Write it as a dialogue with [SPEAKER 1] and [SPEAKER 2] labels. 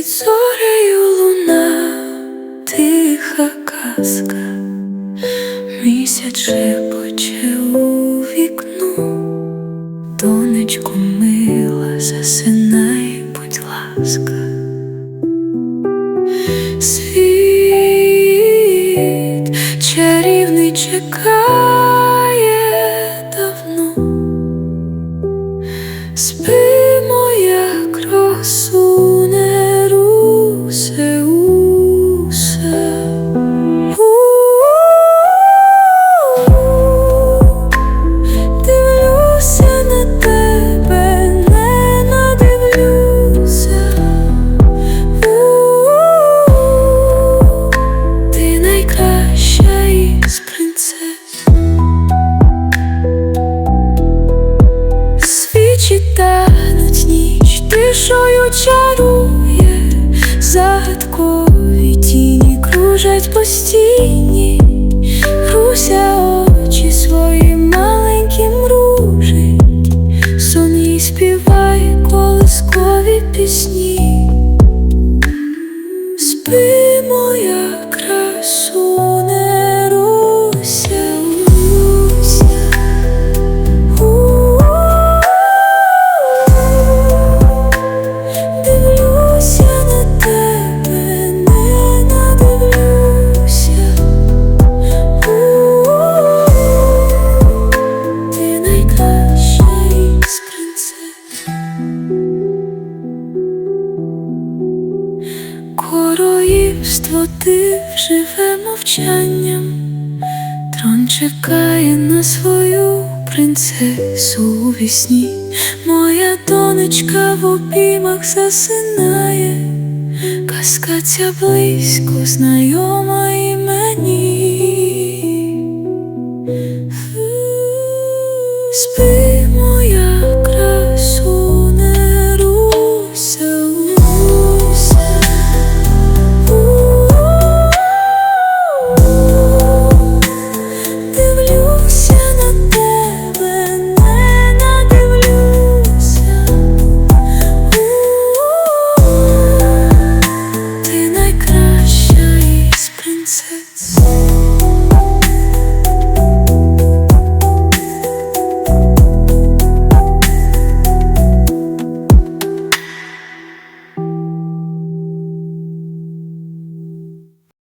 [SPEAKER 1] Під зорею луна, тиха казка, місяць шепоче у вікно, донечку мила, засинай, будь ласка. Світ чарівний чекає тишою чарує, загадкові тіні кружать по стіні, Руся очі свої маленькі мружить, сон їй співає колискові пісні. Короївство ти живе мовчанням. Трон чекає на свою принцесу у вісні. Моя донечка в обіймах засинає, казка ця близько знайома